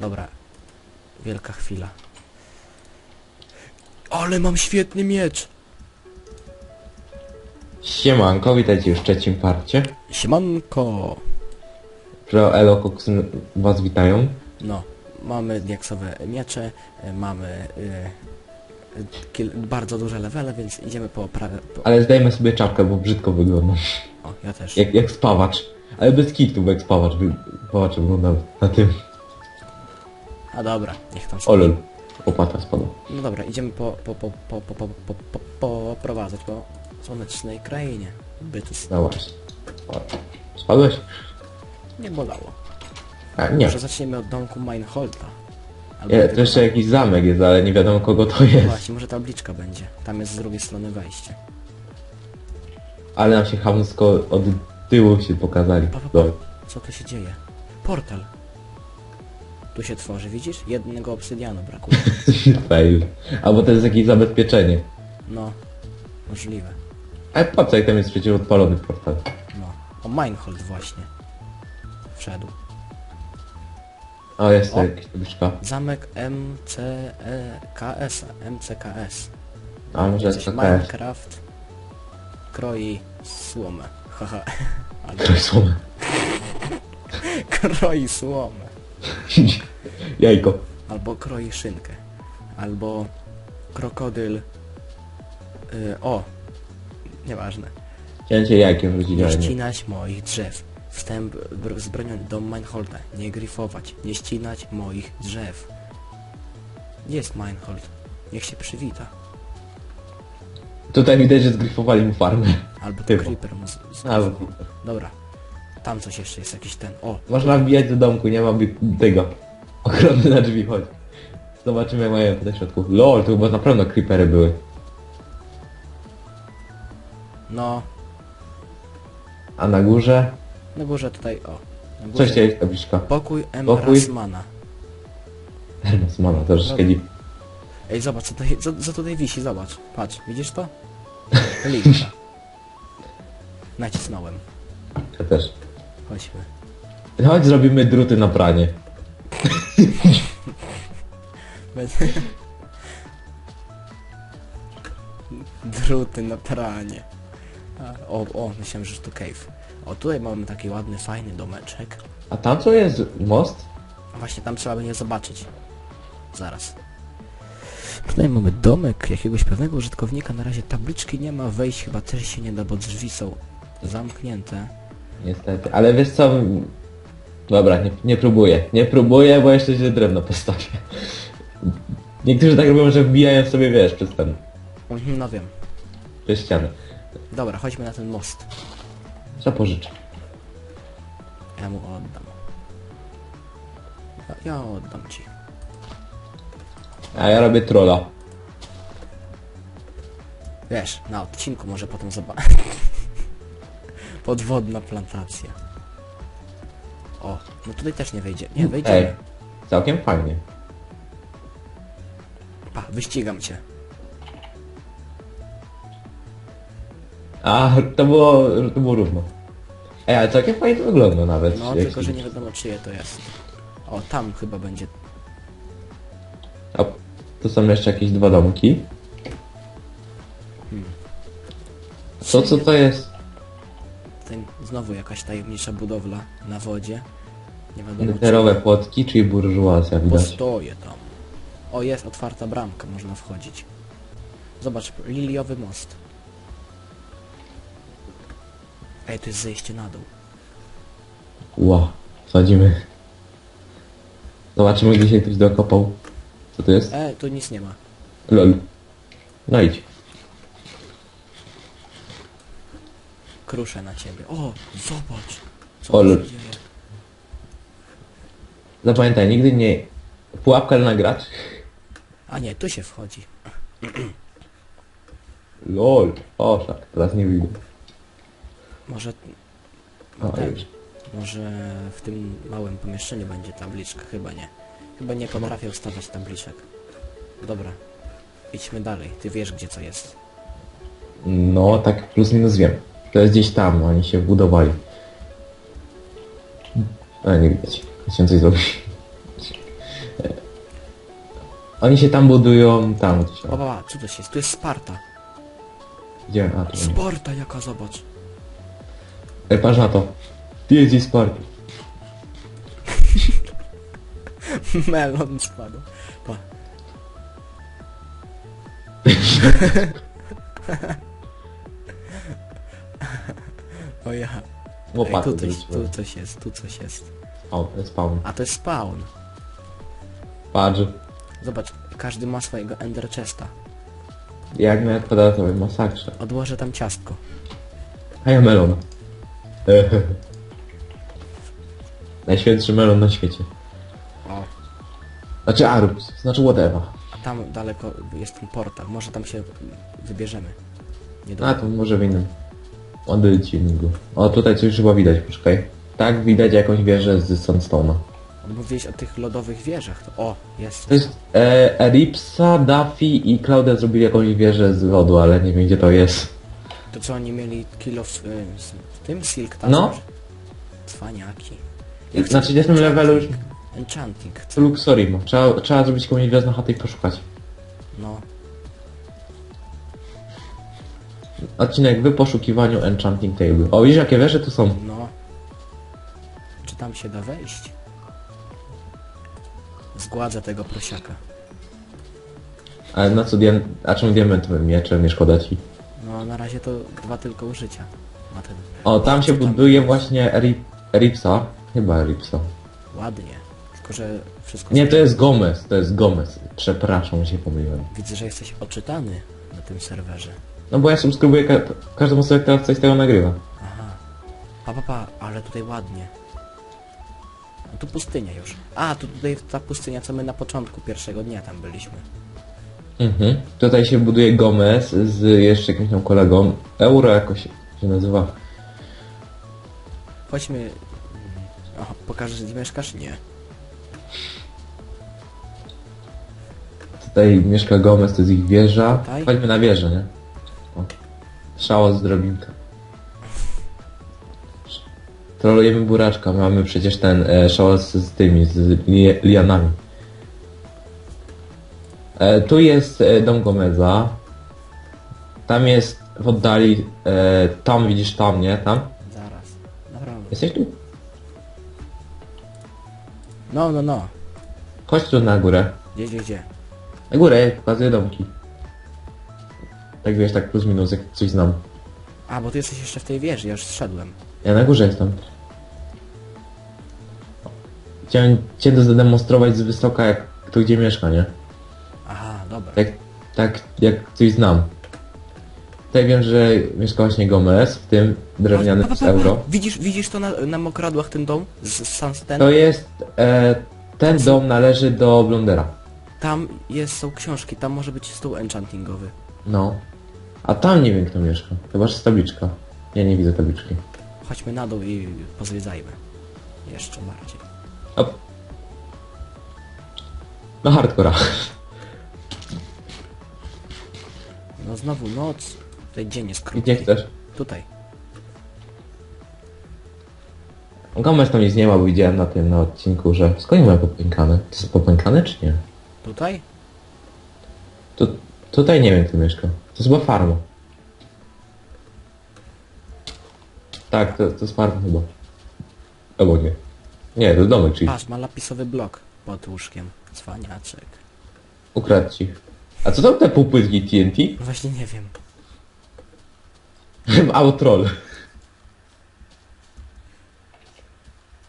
Dobra. Wielka chwila. Ale mam świetny miecz! Siemanko, witajcie już w trzecim parcie. Siemanko! Pro Elo Koksy was witają. No, mamy diaksowe miecze, mamy kil, bardzo duże levele, więc idziemy po prawe... Po... Ale zdajmy sobie czapkę, bo brzydko wygląda. O, ja też. Jak, jak spawacz. Ale bez kitu, bo jak spawacz, wy, spawacz wyglądał na tym. A dobra, niech tam O sobie. lol. Opata spadła. No dobra, idziemy po, po, po, po, po, po, po, po, poprowadzać po słonecznej krainie. Bytus. No właśnie. Spadłeś? Nie bolało. A, nie. Może zaczniemy od domku Meinholta. Albo nie. tego To jeszcze jakiś zamek jest, ale nie wiadomo kogo to jest. Właśnie, może tabliczka będzie. Tam jest z drugiej strony wejście. Ale nam się hamsko od tyłu się pokazali. Pa, pa, pa. Co tu się dzieje? Portal. Tu się tworzy, widzisz? Jednego obsydianu brakuje. Fail. Albo to jest jakieś zabezpieczenie. No, możliwe. Ale po co jak tam jest przecież odpalony portal? No. O, Meinhold właśnie. Wszedł. O, jest O. jakaś tabliczka. Zamek MCKS. MCKS. A może Coś to KS. Minecraft kroi słomę. Haha. Jest słowo. kroi słomę. Jajko. Albo kroi szynkę. Albo krokodyl. Y, o! Nieważne. Cięcie jajkiem Nie ścinać moich drzew. Wstęp br- z bronią do Meinholda. Nie gryfować. Nie ścinać moich drzew. Gdzie jest Meinhold? Niech się przywita. Tutaj widać, że zgryfowali mu farmę. Albo to Typo. Creeper mu z- z- Albo... Dobra. Tam coś jeszcze jest, jakiś ten. O! Można wbijać do domku, nie ma bi- tego. Ochrony na drzwi, chodź. Zobaczymy jak mają tutaj w środku. LOL, to chyba na pewno creepery były. No. A na górze? Na górze tutaj, o. Na górze. Coś jest tabliczka. Pokój Pokój. Emrasmana. Hermes mana, troszeczkę dziw. Ej, zobacz, co tutaj, co, co tutaj wisi, zobacz. Patrz, widzisz to? Linka. Nacisnąłem. Ja też. Chodźmy. Chodź zrobimy druty na pranie. Będzie... Druty na pranie. A, O, o, myślałem, że to cave. O, tutaj mamy taki ładny, fajny domeczek. A tam co jest? Most? A właśnie tam trzeba będzie zobaczyć. Zaraz. Tutaj mamy domek jakiegoś pewnego użytkownika. Na razie tabliczki nie ma, wejść chyba też się nie da, bo drzwi są zamknięte. Niestety. Ale wiesz co? Dobra, nie, nie próbuję. Nie próbuję, bo jeszcze źle drewno postawię. Niektórzy tak robią, że wbijają sobie, wiesz, przez ten, Mhm, No wiem. przez ścianę. Dobra, chodźmy na ten most. Trzeba pożyczę. Ja mu oddam. Ja, ja oddam ci. A ja robię trolla. Wiesz, na odcinku może potem zobaczyć. Podwodna plantacja. O, no tutaj też nie wejdzie. Nie, Ej, wejdziemy. całkiem fajnie. Pa, wyścigam cię. A, to było, to było równo. Ej, ale całkiem fajnie to wygląda nawet. No, jak tylko że nie wiadomo czyje to jest. O, tam chyba będzie. A tu są jeszcze jakieś dwa domki. To co to jest? Tutaj znowu jakaś tajemnicza budowla na wodzie. Nie wiadomo Literowe płotki, czyli burżuazja czy... widać. Tam. O, jest otwarta bramka, można wchodzić. Zobacz, liliowy most. Ej, to jest zejście na dół. Ła, wsadzimy. Zobaczymy gdzie się ktoś dokopał. Co to jest? E, tu nic nie ma. Lol. No idź. Kruszę na ciebie. O, zobacz. Co O, tu się dzieje? Zapamiętaj, nigdy nie... Pułapka na gracz. A nie, tu się wchodzi. Lol. O, szak, teraz nie widzę. Może... O, tak, już. może w tym małym pomieszczeniu będzie tabliczka. Chyba nie. Chyba nie potrafię ustawiać tabliczek. Dobra. Idźmy dalej. Ty wiesz gdzie co jest. No, tak plus minus wiem. To jest gdzieś tam, oni się wbudowali. A, nie widać. Chciałem coś zrobić. Oni się tam budują, tam to się... O, baba, co to jest? Tu jest Sparta. Gdzie? A, tu nie. Sparta jaka, zobacz. Ej, patrz na to. TSG Sparty. Melon spadł. Pa. o ja. Ej, Łopaty tu, coś, tu coś jest, tu coś jest. O, to jest spawn. A to jest spawn. Patrz. Zobacz, każdy ma swojego ender chesta. Jak na kwadratowej masakrze. Odłożę tam ciastko. A ja melon. Najświętszy melon na świecie. O. Znaczy Arubs, znaczy whatever. A tam daleko jest ten portal. Może tam się wybierzemy. Nie A tu może w innym. Odciinku. O, tutaj coś chyba widać, poczekaj. Tak, widać jakąś wieżę z Sandstone'a. Mówiłeś o tych lodowych wieżach. To, o, jest. To jest e, Eripsa, Duffy i Claudia zrobili jakąś wieżę z lodu, ale nie wiem gdzie to jest. To co oni mieli kill of, y, z w tym Silk tam? No. Cwaniaki. Na 30 levelu już Enchanting. to Luxorimo. Trzeba, trzeba zrobić komuś wjazd na chatę i poszukać. No. Odcinek w poszukiwaniu Enchanting Table. O, widzisz jakie wieże tu są? No. Czy tam się da wejść? Zgładzę tego prosiaka. Ale na co diam... A czemu diamentowym mieczem nie szkoda ci? No na razie to dwa tylko użycia. Ma ten... O, tam się buduje właśnie Eri... Eripsa. Chyba Eripsa. Ładnie. Tylko, że wszystko... Nie, to jest Gomez, to jest Gomez. Przepraszam, się pomyliłem. Widzę, że jesteś oczytany na tym serwerze. No bo ja subskrybuję ka każdą osobę, która coś z tego nagrywa. Aha. Pa, pa, pa, ale tutaj ładnie. No tu pustynia już. A, tu tutaj ta pustynia, co my na początku pierwszego dnia tam byliśmy. Mhm. Tutaj się buduje Gomez z jeszcze jakimś tam kolegą. Euro jakoś się nazywa. Chodźmy... O, pokażesz gdzie mieszkasz? Nie. Tutaj mieszka Gomez, to jest ich wieża. Tutaj? Chodźmy na wieżę, nie? O. Szała z drobinka. Trolujemy buraczka, mamy przecież ten e, szałas z tymi, z li, lianami. E, tu jest e, dom Gomeza. Tam jest w oddali, e, tam widzisz tam, nie? Tam? Zaraz. Dobra. Jesteś tu? No, no, no. Chodź tu na górę. Gdzie, gdzie, gdzie? Na górę, pokazuję domki. Tak wiesz, tak plus minus, jak coś znam. A, bo ty jesteś jeszcze w tej wieży, ja już zszedłem. Ja na górze jestem. Chciałem cię to zademonstrować z wysoka, jak kto gdzie mieszka, nie? Aha, dobra. Tak, tak jak coś znam. Tutaj wiem, że mieszka właśnie Gomez, w tym drewniany z euro. Widzisz, widzisz to na, na mokradłach ten dom z, z Sunsten? To jest... E, ten dom należy do Blondera. Tam jest, są książki, tam może być stół enchantingowy. No. A tam nie wiem kto mieszka. Chyba, że jest tabliczka. Ja nie widzę tabliczki. Chodźmy na dół i pozwiedzajmy. Jeszcze bardziej. Op. No hardcora. No znowu noc. Tutaj dzień jest krótki. Gdzie chcesz? Tutaj. Gomez tam nic nie ma, bo widziałem na tym na odcinku, że... Skąd mają popękane? To są popękane czy nie? Tutaj? Tu, tutaj nie wiem kto mieszka. To jest chyba farma. Tak, to, to jest farma chyba. Albo nie. Nie, to domek, czyli Patrz, ma lapisowy blok pod łóżkiem. Cwaniaczek. ukradł ci. A co tam te półpłytki TNT? Właśnie nie wiem. Mało troll.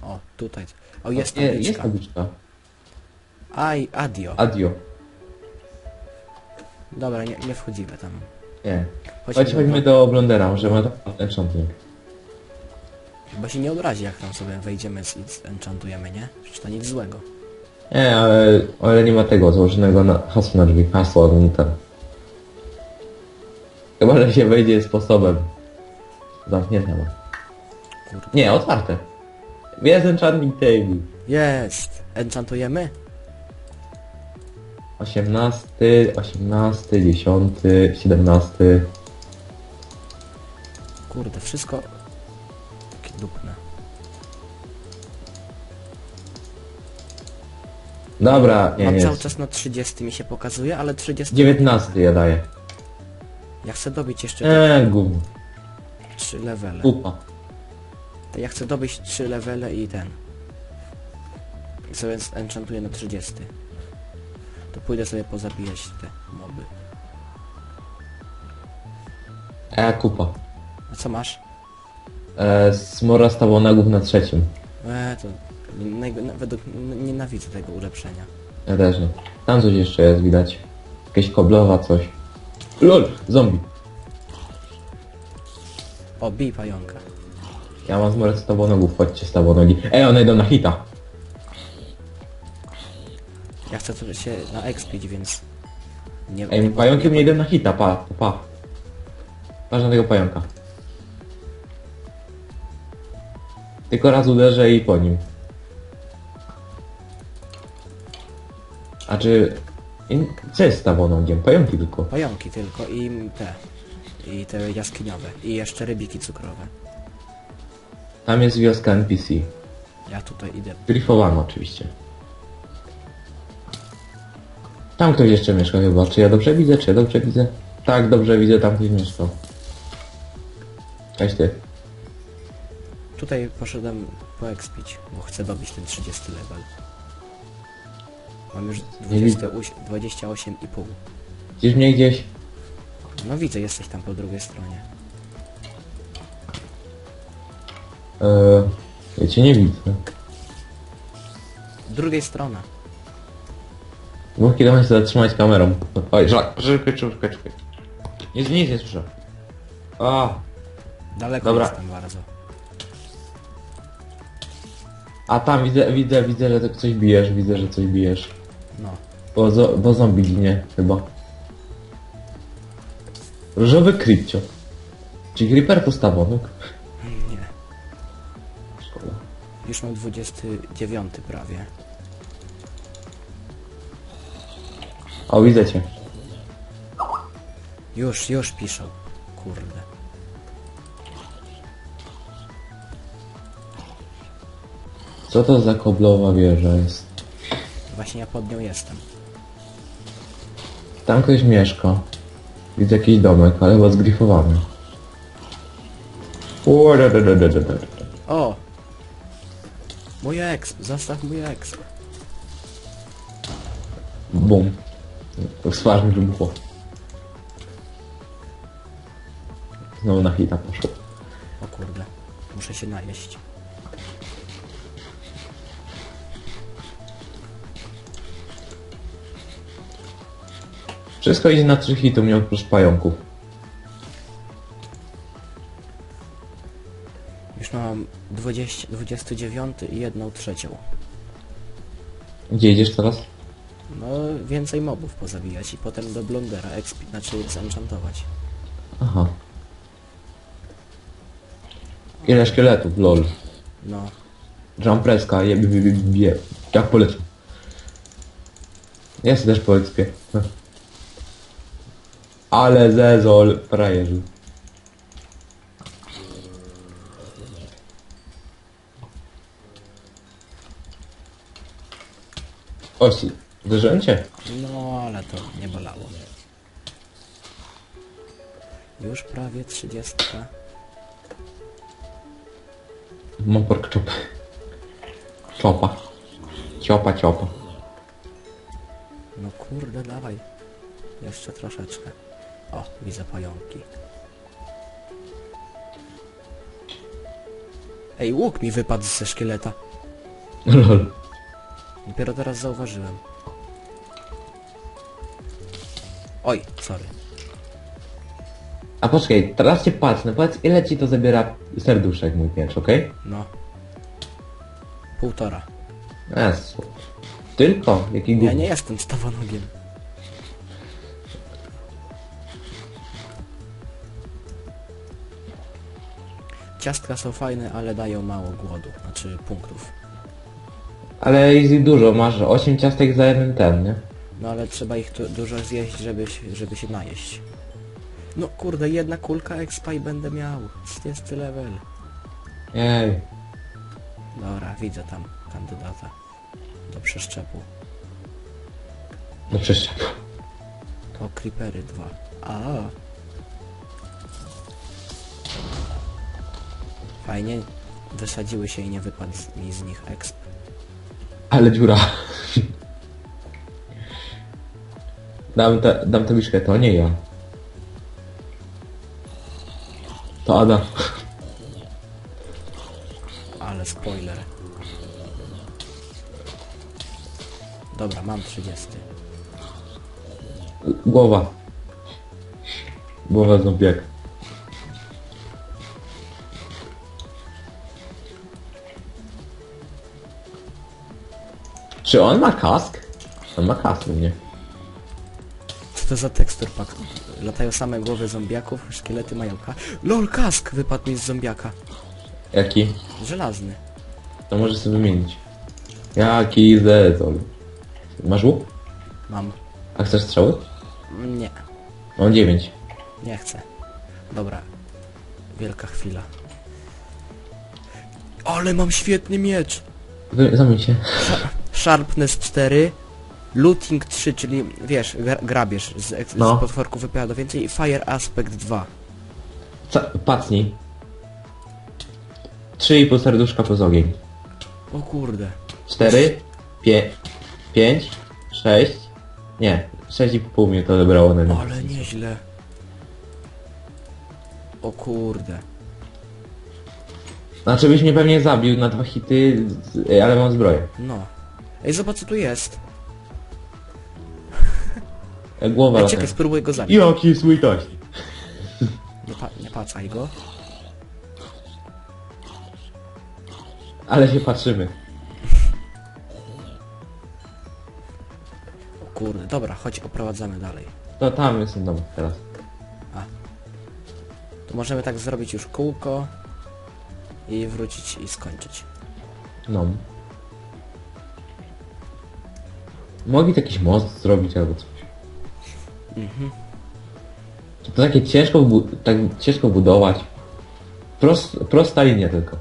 O, tutaj. O, jest Nie, jest tabliczka. tabliczka. Aj, adio. Adio. Dobra, nie, nie wchodzimy tam. Nie. Chodźmy, Chodź, chodźmy do Blondera, może ma enchanting. Chyba się nie obrazi, jak tam sobie wejdziemy i enchantujemy, nie? Przecież to nic złego. Nie, ale, ale nie ma tego założonego na hasła na drzwi. Hasła, no ten. Chyba, że się wejdzie sposobem. Zamknięte ma. Kurde. Nie, otwarte. Jest enchanting table. Jest! Enchantujemy? 18, 18, 10, 17. Kurde, wszystko... Takie dupne. Dobra, nie, Mam cały czas na 30 mi się pokazuje, ale 30... 19 ja daję. Ja chcę dobić jeszcze Eee, gówno. 3 levele. Kupa. To ja chcę dobyć 3 levele i ten. I sobie enchantuję na 30. To pójdę sobie pozabijać te moby. Eee, kupa. A co masz? Eee, smora stało nagów na trzecim. Eee, to... naj- na- Według... Nienawidzę tego ulepszenia. Ja też nie. Tam coś jeszcze jest, widać. Jakieś koblowa, coś. LOL! Zombie. O, bij pająka. Ja mam zmorę stawonogów, chodźcie stawonogi. Ej, one idą na hita. Ja chcę tu się na expić, więc... Nie, Ej, pająki mnie idą na hita, pa, pa. Patrz na tego pająka. Tylko raz uderzę i po nim. A czy... in- Co jest stawonogiem? Pająki tylko. Pająki tylko i te. I te jaskiniowe. I jeszcze rybiki cukrowe. Tam jest wioska NPC. Ja tutaj idę. Grifowano oczywiście. Tam ktoś jeszcze mieszka chyba. Czy ja dobrze widzę? Czy ja dobrze widzę? Tak, dobrze widzę, tam ktoś mieszkał. Cześć ty. Tutaj poszedłem poekspić, bo chcę dobić ten 30 level. Mam już Nie widzę. 20, 28,5. Widzisz mnie gdzieś? No widzę, jesteś tam po drugiej stronie. Eee, ja cię nie widzę. Drugiej strona. Mam się zatrzymać kamerą. Oj, żak. Czekaj, czekaj, czekaj. Nic, nic nie słyszę. A, Daleko Dobra. jestem bardzo. a tam widzę, widzę, widzę, że tak coś bijesz, widzę, że coś bijesz. No. Bo, zo, bo zombie ginie, chyba. Różowy krypcio. Czy creeper to stawonuk? Nie. Szkoda. Już mam 29 prawie. O, widzę cię. Już, już piszą. Kurde. Co to za koblowa wieża jest? Właśnie ja pod nią jestem. Tam ktoś mieszka. Widzę jakiś domek, ale chyba zgrifowany. O, da, da, da, da, da, da. O! Mój exp, zostaw mój exp. Bum. Swarz mi wybuchło. Znowu na hita poszło. O kurde. Muszę się najeść. Wszystko idzie na trzy hity, mnie oprócz pająków. Już mam 20, 29 i jedną trzecią. Gdzie idziesz teraz? No, więcej mobów pozabijać i potem do blondera expi, znaczy zenchantować. Aha. Ile szkieletów, lol. No, Jumpreska, je, je, je, je. Jak polecę. Ja sobie też poleckę. Ale zezol, frajerzy. O, cię? no ale to nie bolało. Już prawie 30. Mam pork chop. Ciopa. Ciopa, ciopa. No kurde, dawaj. Jeszcze troszeczkę. O, widzę pająki. Ej, łuk mi wypadł ze szkieleta. Lol. Dopiero teraz zauważyłem. Oj, sorry. A poczekaj, teraz cię patrzę, powiedz ile ci to zabiera serduszek mój miecz, okej? No. Półtora. Jezu. Tylko? Jaki Ja nie jestem stawonogiem. Ciastka są fajne, ale dają mało głodu, znaczy punktów. Ale jest ich dużo, masz 8 ciastek za jeden ten, nie? No ale trzeba ich tu dużo zjeść, żeby, się- żeby się najeść. No kurde, jedna kulka expa i będę miał. 30 level. Ej. Dobra, widzę tam kandydata do przeszczepu. No przeszczep. O, creepery dwa. A. Fajnie. Wysadziły się i nie wypadł mi z nich exp. Ale dziura. Dam, te, dam tabliczkę, to nie ja. To Ada. Ale spoiler. Dobra, mam 30. Głowa. Głowa zombiak. Czy on ma kask? On ma kask. Co to za tekstur pak? Latają same głowy zombiaków, szkielety mają ka... LOL, kask wypadł mi z zombiaka. Jaki? Żelazny. To możesz sobie wymienić. Jaki zezol. Masz łuk? Mam. A chcesz strzały? Nie, Mam dziewięć. nie chcę. Dobra. Wielka chwila. Ale mam świetny miecz! Wy- Zamień się. Sharpness 4, Looting 3, czyli wiesz, gra grabież z, No. z potworków wypada więcej i Fire Aspect 2. Ca pacnij. Trzy i pół serduszka plus ogień. O kurde. Cztery, pie, pięć, sześć. Nie, sześć i pół mnie to odebrało na mnie. Ale nieźle. O kurde. Znaczy byś mnie pewnie zabił na dwa hity, z- ale mam zbroję. No. Ej, zobacz co tu jest. Głowa lata. czekaj, spróbuję go zabić. Jaki sweetość. Nie, pa nie pacaj go. Ale się patrzymy. O kurde, dobra, chodź, oprowadzamy dalej. To tam jest dom teraz. To możemy tak zrobić już kółko i wrócić i skończyć. No. Mogli to jakiś most zrobić albo coś. Mhm. To takie ciężko, tak ciężko budować. Prost, prosta linia tylko.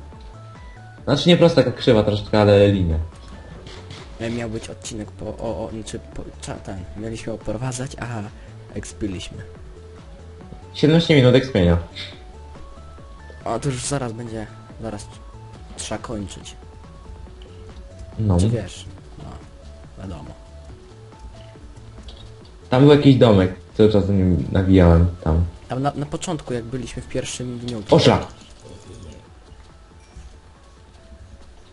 Znaczy nie prosta, taka krzywa troszeczkę, ale linia. E, Miał być odcinek po... O, o, znaczy po, cza, ten. Mieliśmy oprowadzać, aha, ekspiliśmy. 17 minut ekspienia. A to już zaraz będzie, zaraz trzeba kończyć. No. Czy wiesz? No, wiadomo. Tam był jakiś domek. Cały czas do nim nawijałem tam. Tam na, na początku, jak byliśmy w pierwszym dniu, to, Oszlak!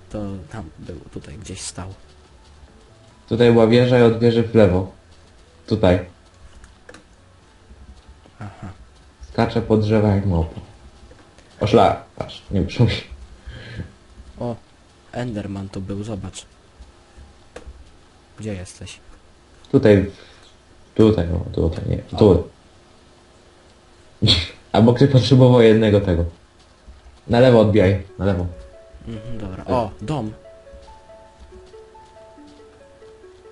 to tam był, tutaj gdzieś stał. Tutaj była wieża i od wieży w lewo. Tutaj. Aha. Skacze po drzewach jak małpa. Oszlak! Patrz, nie mi. O, Enderman tu był, zobacz. Gdzie jesteś? Tutaj. Tutaj, o, tutaj, nie. Tu. Albo ktoś potrzebował jednego tego. Na lewo odbijaj, na lewo. Mhm, dobra. O, dom.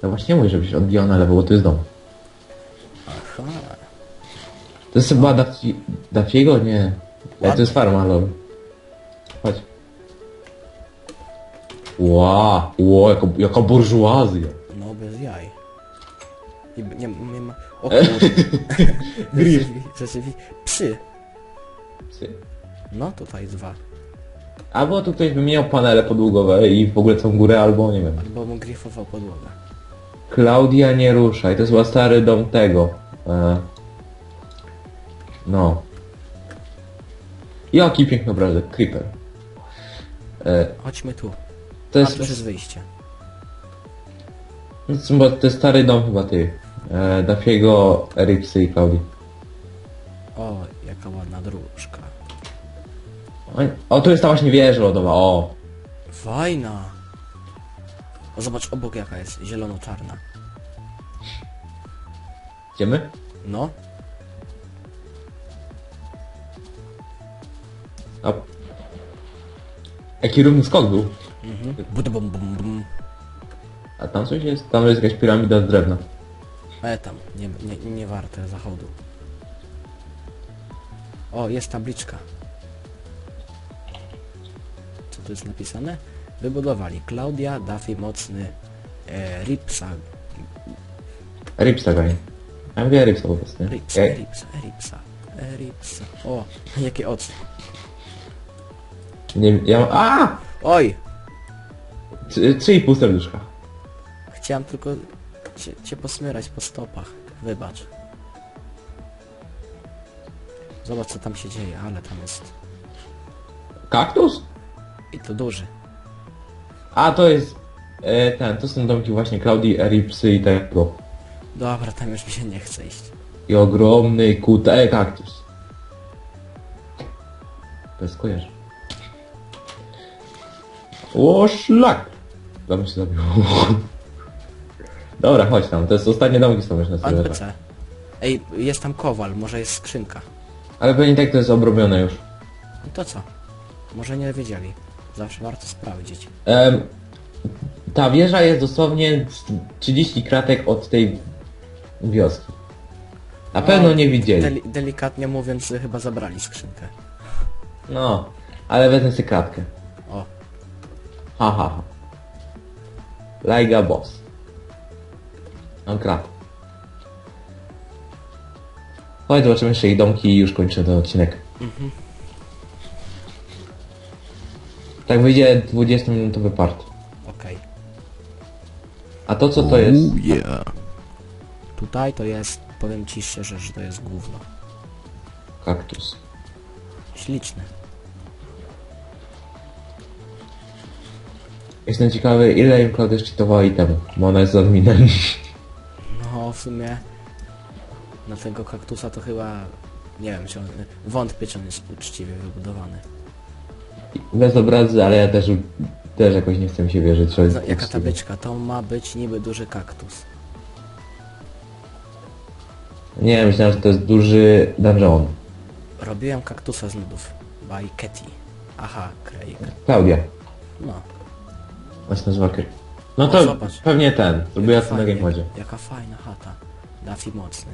No właśnie mówię, żebyś odbijał na lewo, bo to jest dom. Aha. To jest chyba Dafi... Dafiego? Nie. To jest farma, lol. Chodź. Ła, ło, jaka, jaka burżuazja. No, b- nie, nie ma... O kurde. Grill. Rzeczywiście. Psy. Psy. No, tutaj dwa. Albo tu ktoś wymieniał panele podługowe i w ogóle całą górę, albo nie wiem. Albo mu gryfował podłogę. Klaudia nie ruszaj, to jest chyba stary dom tego. E... No. Jaki piękny obrazek, Creeper. E, Chodźmy tu. to A, jest, tu już jest wyjście. to jest, to jest stary dom chyba ty. E, Dafiego, Eripsy i Klaudii. O, jaka ładna dróżka. O, o, tu jest ta właśnie wieża lodowa, o. Fajna. O, zobacz obok jaka jest. Zielono-czarna. Idziemy? No. A... Jaki równy skok był. Mhm. Bum, bum, bum, bum. A tam coś jest? Tam jest jakaś piramida z drewna. E tam, nie, nie, nie warte zachodu. O, jest tabliczka. Co tu jest napisane? Wybudowali Klaudia, Duffy Mocny, e, Ripsa, Ripsa goni. Ja mówię Ripsa po prostu? Ripsa, Ja- Ripsa, Ripsa, Ripsa. O, jakie oczy. Nie, ja. A! Oj! Trzy, trzy i pół serduszka. Chciałem tylko cię, cię posmyrać po stopach. Wybacz. Zobacz co tam się dzieje, ale tam jest. Kaktus? I to duży. A, to jest... E, ten, to są domki właśnie Klaudii, Ripsy i tego. Dobra, tam już mi się nie chce iść. I ogromny kuta... E, kaktus. To jest kojarzy. O, szlak! Dobra się zabił. Dobra, chodź tam, to jest ostatnie domki są już na serwerze. NPC. Ej, jest tam kowal, może jest skrzynka. Ale pewnie tak to jest obrobione już. No to co? Może nie wiedzieli. Zawsze warto sprawdzić. Em, ta wieża jest dosłownie z 30 kratek od tej wioski. Na pewno No, nie widzieli. Deli delikatnie mówiąc, chyba zabrali skrzynkę. No, ale wezmę sobie kratkę. O, Ha ha ha. Laiga boss. Mam kratkę. Chodź, zobaczymy jeszcze ich domki i już kończę ten odcinek. Tak wyjdzie 20-minutowy part. okej. A to co to jest? yeah. Tutaj to jest, powiem ci szczerze, że to jest gówno. Kaktus. Śliczne. Jestem ciekawy, ile im Klaudia szczytowała item, bo ona jest z adminem. W sumie na tego kaktusa to chyba, nie wiem, czy on, wątpię, czy on jest uczciwie wybudowany. Bez obrazy, ale ja też, też jakoś nie chcę mi się wierzyć, że jest No, jaka uczciwy. tabliczka? To ma być niby duży kaktus. Nie, myślałem, że to jest duży dungeon. Robiłem kaktusa z nudów. By Ketty. Aha, Craig. Klaudia. No. On się nazywa No to zobacz. pewnie ten. Zrobiła to na gamemodzie. Jaka fajna chata. Daffy mocny.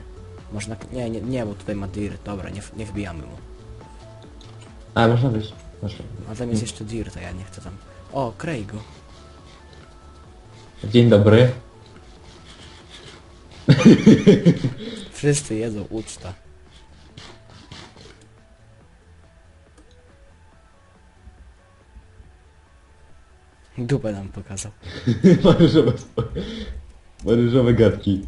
Można... Nie, nie, nie, bo tutaj ma dirt. Dobra, nie, w- nie wbijamy mu. A, można być. Można. A tam jest jeszcze dirt, a ja nie chcę tam... O, Craigu. Dzień dobry. Wszyscy jedzą, uczta. Dupę nam pokazał. Maryżowe, maryżowe gadki.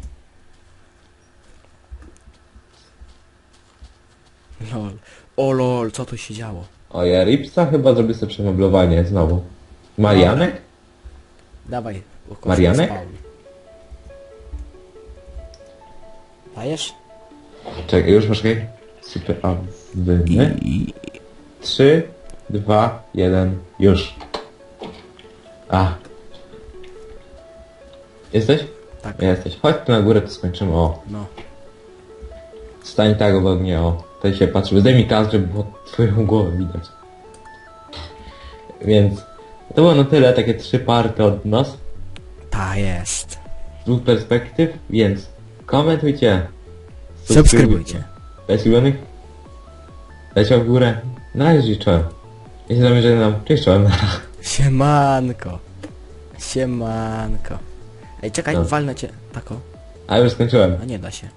Lol. O lol, co tu się działo? O, ja Ripsa chyba zrobię sobie przemeblowanie znowu. Marianek? Dawaj, ukośnik Marianek? spawn. Dajesz? Czekaj, już poczekaj. Super, a wy, my? Trzy, dwa, jeden, już. A. Jesteś? Tak. Jesteś. Chodź tu na górę, to skończymy. O. No. Stań tak obok mnie, o. Tutaj się patrzy. Zdejmij kas, żeby było twoją głowę widać. Więc to było na tyle, takie trzy party od nas. Ta jest. Z dwóch perspektyw, więc komentujcie. Subskrybujcie. Dajcie ulubionych. Dajcie w górę. Na razie czołem. Jeśli zamierzamy nam, cześć czołem. Siemanko. Siemanko. Ej, czekaj, No. walnę cię. Tako. A już skończyłem. A nie da się.